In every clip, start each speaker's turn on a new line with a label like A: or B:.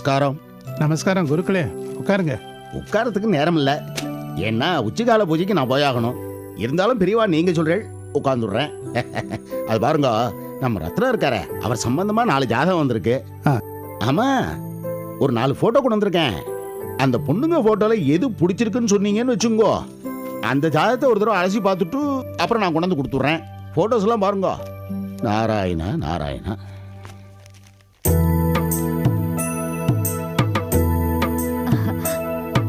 A: நமஸ்காரம்.
B: நமஸ்காரம் குருக்களே. உட்காருங்க.
A: உட்காரத்துக்கு நேரம் இல்ல ஏன்னா உச்சிகால பூஜைக்கு நான் போயாகணும். இருந்தாலும் பெரியவா நீங்க சொல்றேன் உட்காந்துடுறேன் அது பாருங்க நம்ம ரத்னம் இருக்காரே. அவர் சம்பந்தமா நாலு ஜாதகம் வந்திருக்கு. ஆமா ஒரு நாலு போட்டோ கொண்டு வந்திருக்கேன். அந்த பொண்ணுங்க போட்டோல எது பிடிச்சிருக்குன்னு சொன்னீங்கன்னு வச்சுங்கோ. அந்த ஜாதகத்தை ஒரு தடவை அலசி பார்த்துட்டு அப்புறம் நான் கொண்டு வந்து கொடுத்துட்றேன். போட்டோஸ் எல்லாம் பாருங்க. நாராயணா நாராயணா.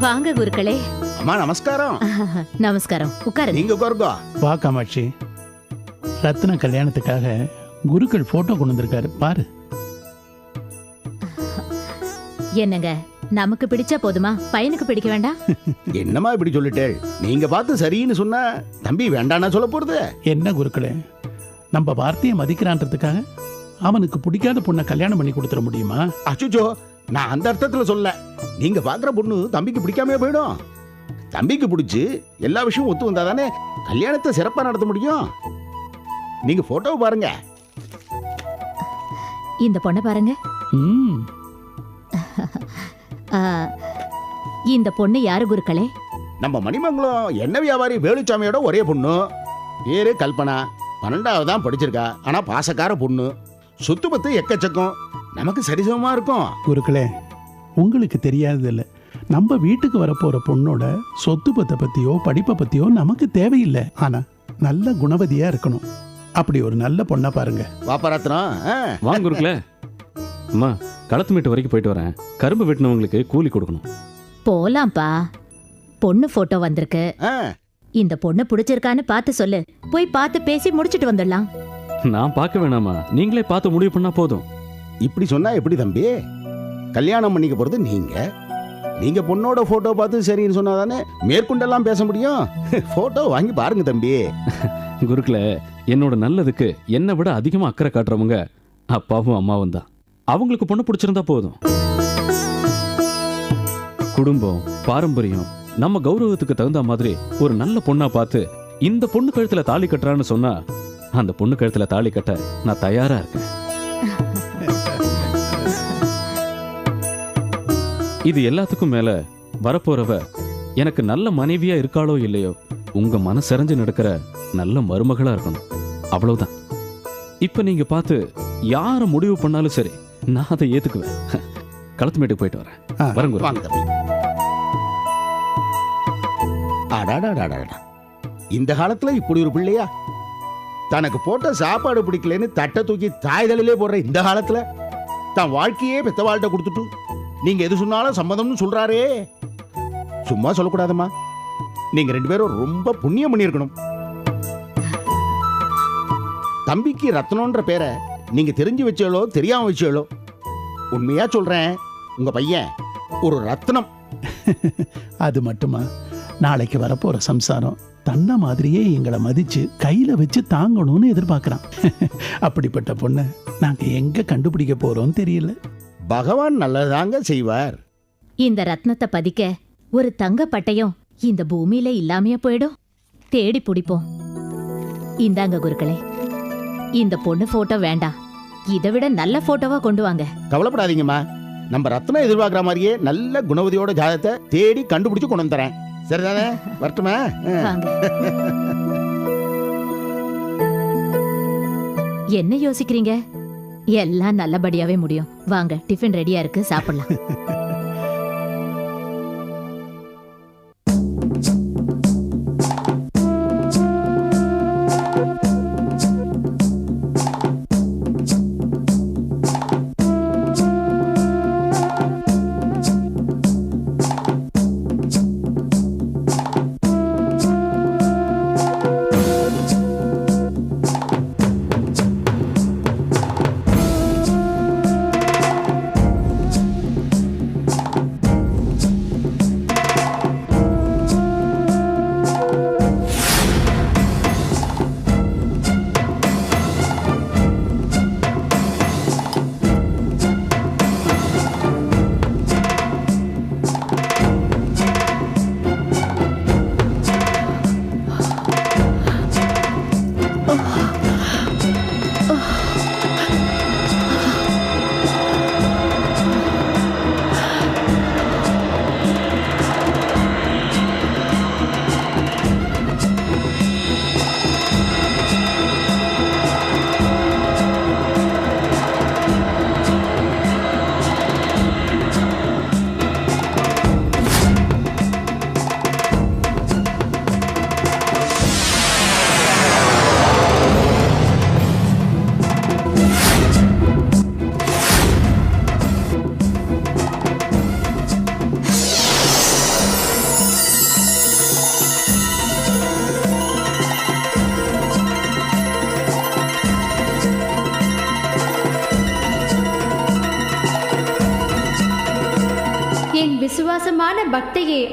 C: வாங்க குருக்களே.
A: அம்மா நமஸ்காரம்.
C: நமஸ்காரம். உட்காருங்க.
A: நீங்க உட்காருங்க.
B: வா காமாட்சி. ரத்ன கல்யாணத்துக்காக குருக்கள் போட்டோ கொண்டு வந்திருக்காரு. பாரு.
C: என்னங்க நமக்கு பிடிச்சா போதுமா? பையனுக்கு பிடிக்க வேண்டாம்
A: என்னம்மா இப்படி சொல்லிட்டேள்? நீங்க பார்த்து சரின்னு சொன்னா தம்பி வேண்டானா சொல்ல போறது?
B: என்ன குருக்களே நம்ம வார்த்தையை மதிக்கிறான்றதுக்காக அவனுக்கு பிடிக்காத பொண்ணை கல்யாணம் பண்ணி கொடுத்துட முடியுமா?
A: அச்சுச்சோ நான் அந்த அர்த்தத்துல சொல்ல. நீங்க பாக்குற பொண்ணு தம்பிக்கு பிடிக்காம போயிடும். தம்பிக்கு பிடிச்சு எல்லா விஷயமும் ஒத்து வந்தா தானே கல்யாணத்தை சிறப்பா நடத்த முடியும். நீங்க போட்டோவை பாருங்க.
C: இந்த பொண்ணை பாருங்க. இந்த பொண்ணு யாரு குருக்களே?
A: நம்ம மணிமங்கலம் எண்ணெய் வியாபாரி வேலுச்சாமியோட ஒரே பொண்ணு? பேரு கல்பனா. பன்னெண்டாவது தான் படிச்சிருக்கா. ஆனா பாசக்கார பொண்ணு. சொத்து பத்து எக்கச்சக்கம். நமக்கு சரிசமமா இருக்கும்.
B: குருக்களே உங்களுக்கு தெரியாதது இல்ல நம்ம வீட்டுக்கு வரப்போற பொண்ணோட சொத்து பத்தை பத்தியோ படிப்பை பத்தியோ நமக்கு தேவையில்லை. ஆனா நல்ல குணவதியா இருக்கணும். அப்படி ஒரு நல்ல பொண்ணை பாருங்க.
A: வாப்பரத்னம் ஆ,
D: வாங்க குருக்களே. அம்மா களத்து மீட்டு வரைக்கும் போயிட்டு வரேன். கரும்பு வெட்டினவங்களுக்கு கூலி கொடுக்கணும்.
C: போலாம்ப்பா. பொண்ணு போட்டோ வந்திருக்கு.
A: ஆ.
C: இந்த பொண்ணு பிடிச்சிருக்கான்னு பார்த்து சொல்லு. போய் பார்த்து பேசி முடிச்சிட்டு வந்துடலாம்.
D: நான் பார்க்க வேணாமா நீங்களே பார்த்து முடிவு பண்ணா போதும்.
A: இப்படி சொன்னா எப்படி தம்பி? கல்யாணம் பண்ணிக்க போறது நீங்க. நீங்க பொண்ணோட போட்டோ பார்த்து சரின்னு சொன்னா தானே மேற்கொண்டெல்லாம் பேச முடியும்? போட்டோ வாங்கி பாருங்க தம்பி.
D: குருக்களே என்னோட நல்லதுக்கு என்னை விட அதிகமா அக்கறை காட்டுறவங்க அப்பாவும் அம்மாவும் தான். அவங்களுக்கு பொண்ணு பிடிச்சிருந்தா போதும். குடும்பம் பாரம்பரியம் நம்ம கௌரவத்துக்கு தகுந்த மாதிரி ஒரு நல்ல பொண்ணா பார்த்து இந்த பொண்ணு கழுத்துல தாலி கட்டுறான்னு சொன்னா அந்த பொண்ணு கழுத்துல தாலி கட்ட நான் தயாரா இருக்கேன். இது எல்லாத்துக்கும் மேல வரப்போறவ எனக்கு நல்ல மனைவியா இருக்காளோ இல்லையோ உங்க மனசெறிஞ்சு நடக்கிற நல்ல மருமகளா இருக்கணும். அவ்வளவுதான். இப்ப நீங்க பார்த்து யார முடிவு பண்ணாலும் சரி நான் அதை ஏத்துக்குவேன். களத்துமேட்டுக்கு போயிட்டு வரேன்.
A: தம்பி. அடாடாடாடாடா. இந்த காலத்துல இப்படி ஒரு பிள்ளையா? தனக்கு போட்ட சாப்பாடு பிடிக்கலன்னு தட்டை தூக்கி தாய்தலிலே போடுற இந்த காலத்துல? தன் வாழ்க்கையே பெத்தவாள்கிட்ட கொடுத்துட்டு நீங்க எது சொன்னாலும் சம்மதம்னு சொல்றாரே. சும்மா சொல்லக்கூடாதம்மா. நீங்க ரெண்டு பேரும் ரொம்ப புண்ணியம் பண்ணியிருக்கணும். தம்பிக்கு ரத்னம்ன்ற பேரை நீங்க தெரிஞ்சு வச்சாலோ தெரியாம வச்சாலோ உண்மையா சொல்றேன் உங்க பையன் ஒரு ரத்னம்.
B: அது மட்டுமா? நாளைக்கு வரப்போற சம்சாரம் தன்னை மாதிரியே எங்களை மதிச்சு கையில வச்சு தாங்கணும்னு எதிர்பார்க்கிறான். அப்படிப்பட்ட பொண்ணை நாங்க எங்க கண்டுபிடிக்க போறோம்னு தெரியல.
A: பகவான் நல்லதாங்க செய்வார்.
C: இந்த ரத்னத்தை பதிக்க ஒரு தங்க பட்டயம் இந்த பூமியில இல்லாமையா போயிடும்? தேடி பிடிப்போம். இந்தாங்க குருக்களே. இந்த பொண்ணு போட்டோ வேண்டாம். இதை விட நல்ல போட்டோவா கொண்டு வாங்க.
A: கவலைப்படாதீங்கம்மா. நம்ம ரத்னம் எதிர்பார்க்குற மாதிரியே நல்ல குணவதியோட ஜாதகத்தை தேடி கண்டுபிடிச்சு கொண்டு வந்து தரேன் சரிதானே? வரட்டுமா?
C: என்ன யோசிக்கிறீங்க? எல்லாம் நல்லபடியாவே முடியும். வாங்க டிஃபன் ரெடியா இருக்கு சாப்பிடலாம்.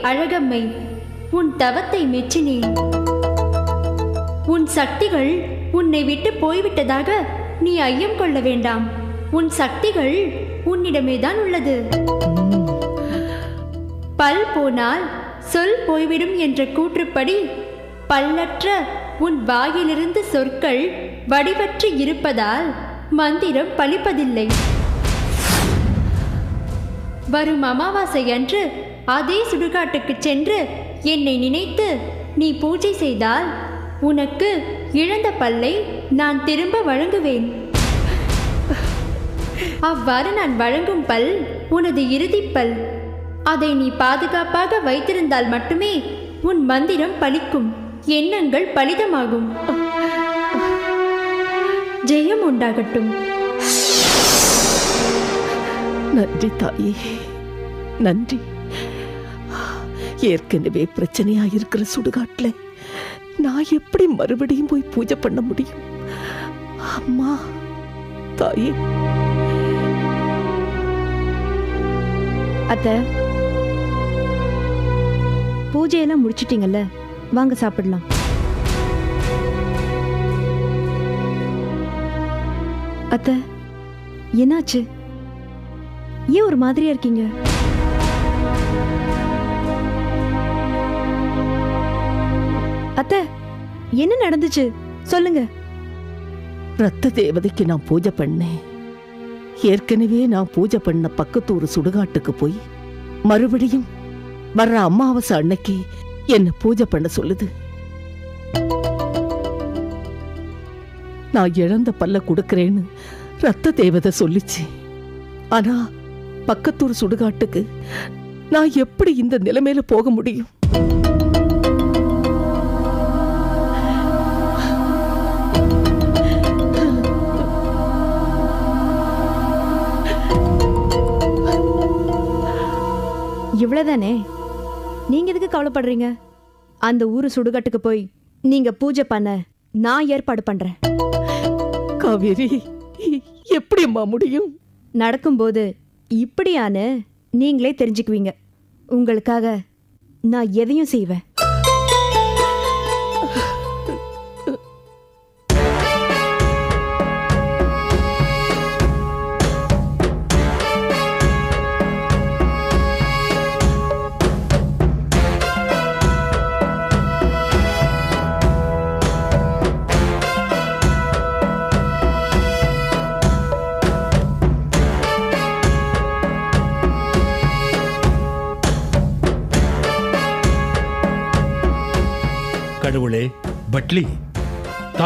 E: அழகம்மை உன் தவத்தை மெச்சினேன் உன் சக்திகள் உன்னை விட்டு போய்விட்டதாக நீ ஐயம் கொள்ள வேண்டாம். உன் சக்திகள் உன்னிடமேதான் உள்ளது. பல் போனால் சொல் போய்விடும் என்ற கூற்றுப்படி பல்லற்ற உன் வாயிலிருந்து சொற்கள் வடிவற்று இருப்பதால் மந்திரம் பலிப்பதில்லை வரும் அமாவாசை அன்று அதே சுடுகாட்டுக்கு சென்று என்னை நினைத்து நீ பூஜை செய்தால் உனக்கு இழந்த பல்லை நான் திரும்ப வழங்குவேன். அவ்வாறு நான் வழங்கும் பல் உனது இறுதிப்பல் அதை நீ பாதுகாப்பாக வைத்திருந்தால் மட்டுமே உன் மந்திரம் பலிக்கும். எண்ணங்கள் பலிதமாகும். ஜெயம் உண்டாகட்டும்.
F: நன்றி தாயே. நன்றி. ஏற்கனவே பிரச்சனையா இருக்கிற சுடுகாட்டில் நான் எப்படி மறுபடியும் போய் பூஜை பண்ண முடியும்? அம்மா தாயே.
G: அத்தை பூஜையெல்லாம் முடிச்சிட்டீங்கல்ல? வாங்க சாப்பிடலாம். அத்தை என்னாச்சு? ஏன் ஒரு மாதிரியா இருக்கீங்க? அத்தை என்ன நடந்துச்சு? சொல்லுங்க.
F: ரத்த தேவதைக்கு நான் பூஜை பண்ணேன். ஏற்கனவே நான் பூஜை பண்ண பக்கத்து ஒரு சுடுகாட்டுக்கு போய் மறுபடியும் வர்ற அமாவாசை அன்னைக்கு என்ன பூஜை பண்ண சொல்லுது. நான் இழந்த பல்ல கொடுக்கறேன்னு ரத்த தேவதை சொல்லிச்சு. ஆனா பக்கத்தூர் சுடுகாட்டுக்கு நான் எப்படி இந்த நிலைமையில போக முடியும்?
G: இவ்வளவுதானே நீங்க எதுக்கு கவலைப்படுறீங்க? அந்த ஊரு சுடுகாட்டுக்கு போய் நீங்க பூஜை பண்ண நான் ஏற்பாடு பண்றேன்.
F: காவேரி எப்படிம்மா முடியும்?
G: நடக்கும்போது இப்படியான்னு நீங்களே தெரிஞ்சுக்குவீங்க. உங்களுக்காக நான் எதையும் செய்வேன்.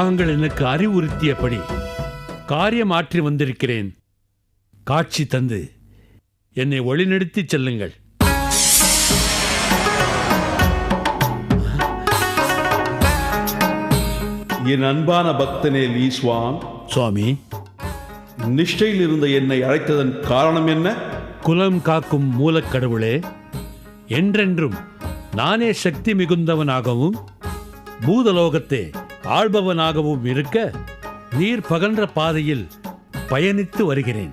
H: தாங்கள் எனக்கு அறிவுறுத்தியபடி காரியம் ஆற்றி வந்திருக்கிறேன். காட்சி தந்து என்னை வழிநடத்திச் செல்லுங்கள்.
I: என் அன்பான பக்தனே லீஸ்வான்.
H: சுவாமி.
I: நிஷ்டையில் இருந்த என்னை அழைத்ததன் காரணம் என்ன?
H: குலம் காக்கும் மூலக்கடவுளே என்றென்றும் நானே சக்தி மிகுந்தவனாகவும் பூதலோகத்தை ஆள்பவனாகவும் இருக்க நீர் பகன்ற பாதையில் பயணித்து வருகிறேன்.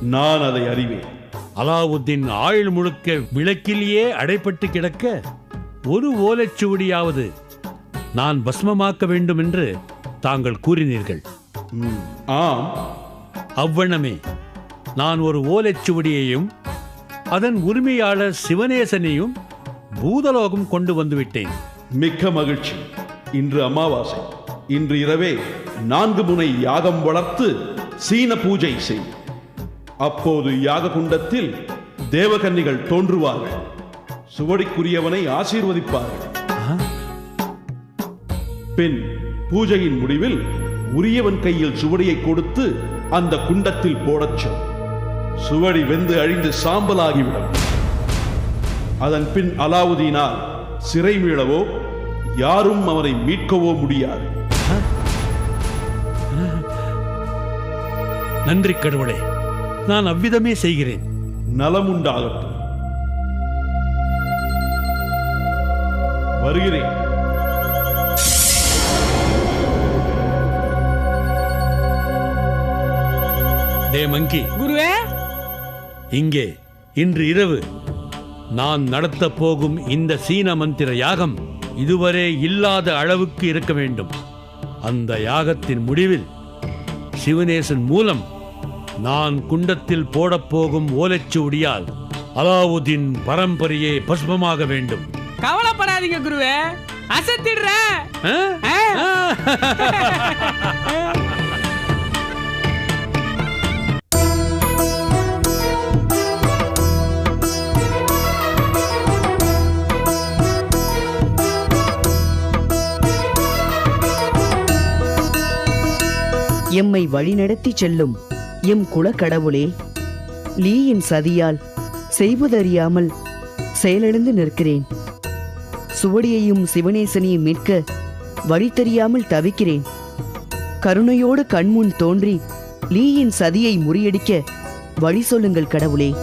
I: நான் அதை அறிவேன்.
H: அலாவுத்தீன் ஆயுள் முழுக்க விளக்கிலேயே அடைப்பட்டு கிடக்க ஒரு ஓலைச்சுவடியாவது நான் பஸ்மமாக்க வேண்டும் என்று தாங்கள் கூறினீர்கள்.
I: ஆம்.
H: அவ்வண்ணமே நான் ஒரு ஓலைச்சுவடியையும் அதன் உரிமையாளர் சிவனேசனையும் பூதலோகம் கொண்டு வந்துவிட்டேன்.
I: மிக்க மகிழ்ச்சி. இன்று அமாவாசை. இன்று இரவே நான்கு முனை யாகம் வளர்த்து சீன பூஜை செய். அப்போது யாக குண்டத்தில் தேவகன்னிகள் தோன்றுவார்கள். சுவடிக்குரியவனை ஆசீர்வதிப்பார்கள். பின் பூஜையின் முடிவில் உரியவன் கையில் சுவடியை கொடுத்து அந்த குண்டத்தில் போடச் சொல். சுவடி வெந்து அழிந்து சாம்பலாகிவிடும். அதன் பின் அலாவுதீனால் சிறை மீளவோ யாரும் அவனை மீட்கவோ முடியாது.
H: நன்றி கடவுளே. நான் அவ்விதமே செய்கிறேன்.
I: நலமுண்டாகட்டும் வருகிறேன்.
H: டே மங்கி.
J: குருவே.
H: இங்கே இன்று இரவு நான் நடத்தப் போகும் இந்த சீன மந்திர யாகம் இதுவரை இல்லாத அளவுக்கு இருக்க வேண்டும். அந்த யாகத்தின் முடிவில் சிவனேசன் மூலம் நான் குண்டத்தில் போடப்போகும் ஓலைச்சுவடியால் அலாவுதீன் பரம்பரையே பஸ்மமாக வேண்டும்.
J: கவலைப்படாதீங்க குருவே. அசத்திடுறேன்.
K: எம்மை வழிநடத்தி செல்லும். எம் குலக்கடவுளே லீயின் சதியால் செய்வதறியாமல் செயலிழந்து நிற்கிறேன். சுவடியையும் சிவனேசனையும் மீட்க வழி தெரியாமல் தவிக்கிறேன். கருணையோடு கண்முன் தோன்றி லீயின் சதியை முறியடிக்க வழி சொல்லுங்கள் கடவுளே.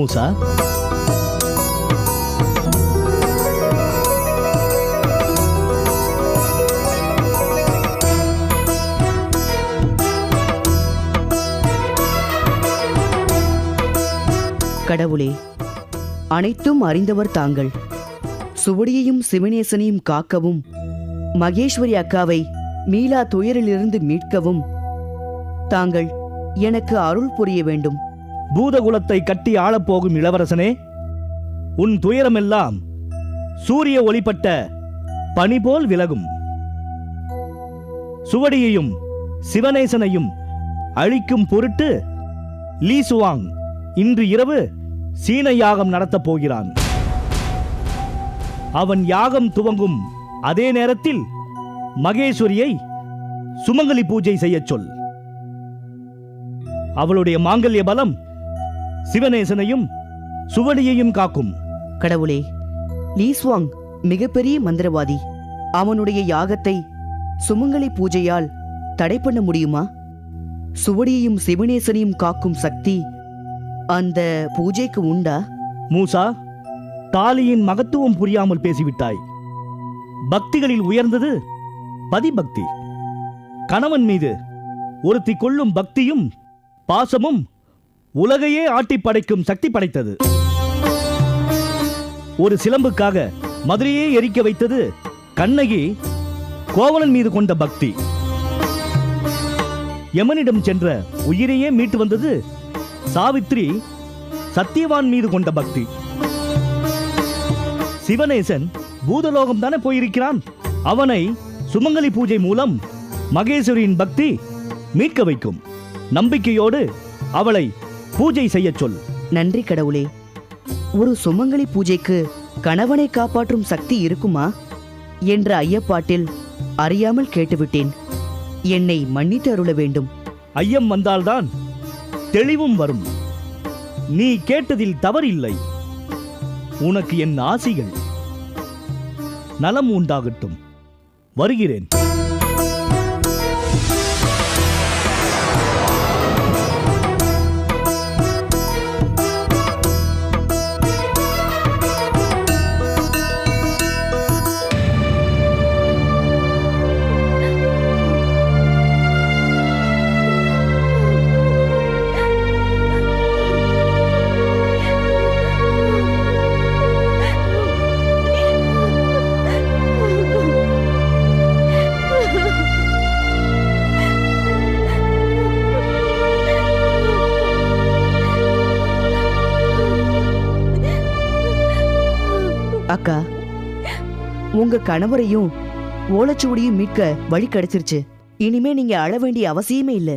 L: மூசா
K: கடவுளே அனைத்தும் அறிந்தவர் தாங்கள். சுவடியையும் சிவனேசனையும் காக்கவும் மகேஸ்வரி அக்காவை மீளா துயரிலிருந்து மீட்கவும். தாங்கள் எனக்கு அருள் புரிய வேண்டும்.
L: பூதகுலத்தை கட்டி ஆளப்போகும் இளவரசனே உன் துயரமெல்லாம் சூரிய ஒளிப்பட்ட பனி போல் விலகும். சுவடியையும் சிவநேசனையும் அழிக்கும் பொருட்டு லீ சுவாங் இன்று இரவு சீன யாகம் நடத்தப் போகிறான். அவன் யாகம் துவங்கும் அதே நேரத்தில் மகேஸ்வரியை சுமங்கலி பூஜை செய்யச் சொல். அவளுடைய மாங்கல்ய பலம் சிவனேசனையும் சுவடியையும் காக்கும்.
K: கடவுளே லீஸ்வாங் மிகப்பெரிய மந்திரவாதி. அவனுடைய யாகத்தை சுமங்கலி பூஜையால் தடை பண்ண முடியுமா? சுவடியையும் சிவனேசனையும் காக்கும் சக்தி அந்த பூஜைக்கு உண்டா?
L: மூசா தாலியின் மகத்துவம் புரியாமல் பேசிவிட்டாய். பக்திகளில் உயர்ந்தது பதிபக்தி. கணவன் மீது ஒருத்தி கொள்ளும் பக்தியும் பாசமும் உலகையே ஆட்டி படைக்கும் சக்தி படைத்தது. ஒரு சிலம்புக்காக மதுரையே எரிக்க வைத்தது கண்ணகி கோவலன் மீது கொண்ட பக்தி. யமனிடம் சென்ற உயிரையே மீட்டு வந்தது சாவித்ரி சத்தியவான் மீது கொண்ட பக்தி. சிவனேசன் பூதலோகம் தானே போயிருக்கிறான். அவனை சுமங்கலி பூஜை மூலம் மகேஸ்வரியின் பக்தி மீட்க வைக்கும். நம்பிக்கையோடு அவளை பூஜை செய்யச் சொல்.
K: நன்றி கடவுளே. ஒரு சுமங்கலி பூஜைக்கு கணவனை காப்பாற்றும் சக்தி இருக்குமா? என்ற ஐயப்பாட்டில் அறியாமல் கேட்டுவிட்டேன். என்னை மன்னித்து அருள வேண்டும்.
L: ஐயம் வந்தால்தான் தெளிவும் வரும். நீ கேட்டதில் தவறில்லை. உனக்கு என் ஆசிகள். நலம் உண்டாகட்டும். வருகிறேன்.
K: கணவரையும் ஓலைச்சுவடியும் மீட்க வழி கிடைச்சிருச்சு. இனிமே நீங்க அழ வேண்டிய அவசியமே இல்ல.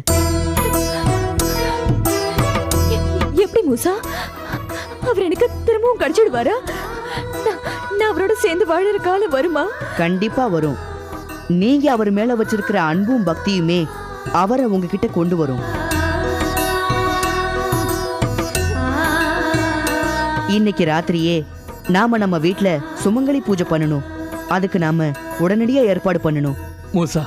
G: எப்படி மூசா? அவர் எனக்கு திரும்பவும் கிடைச்சிடுவாரா? நான்- அவரோட சேர்ந்து வாழற காலம் வருமா?
K: கண்டிப்பா வரும். நீங்க அவர் மேல வச்சிருக்கிற அன்பும் பக்தியுமே அவரை உங்ககிட்ட கொண்டு வரும். இன்னைக்கு ராத்திரியே நாம நம்ம வீட்ல சுமங்கலி பூஜை பண்ணணும். அதுக்கு நாம உடனடியா ஏற்பாடு பண்ணணும்.
J: மூசா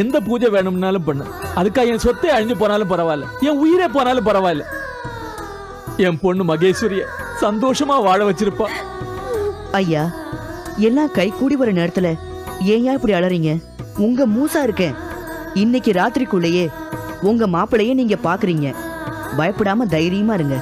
J: எந்த பூஜை வேணும்னாலும் பண்ணு. அதுக்காக என் சொத்தை அழிஞ்சு போனாலும் பரவாயில்ல. என் உயிரே போனாலும் பரவாயில்ல. என் பொண்ணு மகேஸ்வரிய சந்தோஷமா வாழ வச்சிருப்பா.
K: ஐயா எல்லாம் கை கூடி வர நேரத்துல ஏன் இப்படி அலறீங்க? உங்க மூசா இருக்கேன். இன்னைக்கு ராத்திரிக்குள்ளேயே உங்க மாப்பிளைய நீங்க பாக்குறீங்க. பயப்படாம தைரியமா இருங்க.